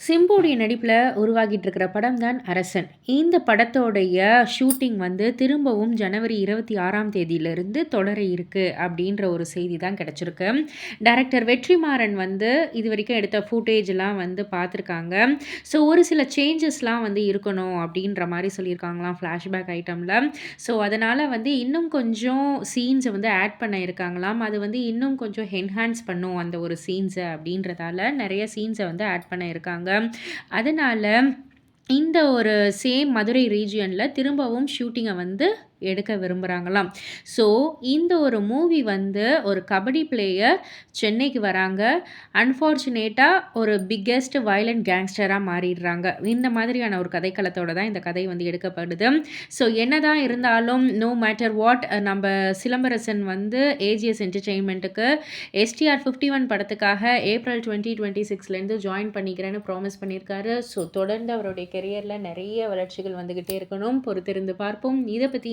சிம்புடைய நடிப்பில் உருவாகிட்டு இருக்கிற படம் தான் அரசன். இந்த படத்தோடைய ஷூட்டிங் வந்து திரும்பவும் ஜனவரி இருபத்தி ஆறாம் தேதியிலிருந்து தொடர இருக்கு அப்படின்ற ஒரு செய்தி தான் கிடச்சிருக்கு. டைரக்டர் வெற்றிமாறன் வந்து இது வரைக்கும் எடுத்த ஃபுட்டேஜ்லாம் வந்து பார்த்துருக்காங்க. ஸோ ஒரு சில சேஞ்சஸ்லாம் வந்து இருக்கணும் அப்படின்ற மாதிரி சொல்லியிருக்காங்களாம் ஃப்ளாஷ்பேக் ஐட்டமில் ஸோ அதனால் வந்து இன்னும் கொஞ்சம் சீன்ஸை வந்து ஆட் பண்ண இருக்காங்களாம். அது வந்து இன்னும் கொஞ்சம் என்ஹான்ஸ் பண்ணும் அந்த ஒரு சீன்ஸை அப்படின்றதால நிறைய சீன்ஸை வந்து ஆட் பண்ண இருக்காங்க. அதனால் இந்த ஒரு சேம் மதுரை ரீஜியனில் திரும்பவும் ஷூட்டிங்கை வந்து எடுக்க விரும்புகிறாங்களாம் ஸோ இந்த ஒரு மூவி வந்து ஒரு கபடி பிளேயர் சென்னைக்கு வராங்க. அன்ஃபார்ச்சுனேட்டாக ஒரு பிக்கெஸ்ட் வயலண்ட் கேங்ஸ்டராக மாறிடுறாங்க. இந்த மாதிரியான ஒரு கதைக்களத்தோடு தான் இந்த கதை வந்து எடுக்கப்படுது. ஸோ என்ன தான் இருந்தாலும் நோ மேட்டர் வாட் நம்ம சிலம்பரசன் வந்து ஏஜிஎஸ் என்டர்டெயின்மெண்ட்டுக்கு எஸ்டிஆர் ஃபிஃப்டி ஒன் படத்துக்காக ஏப்ரல் டுவெண்ட்டி டுவெண்ட்டி சிக்ஸ்லேருந்து ஜாயின் பண்ணிக்கிறேன்னு ப்ராமிஸ் பண்ணியிருக்காரு. ஸோ தொடர்ந்து அவருடைய கெரியரில் நிறைய வளர்ச்சிகள் வந்துக்கிட்டே இருக்கணும். பொறுத்திருந்து பார்ப்போம். இதை பற்றி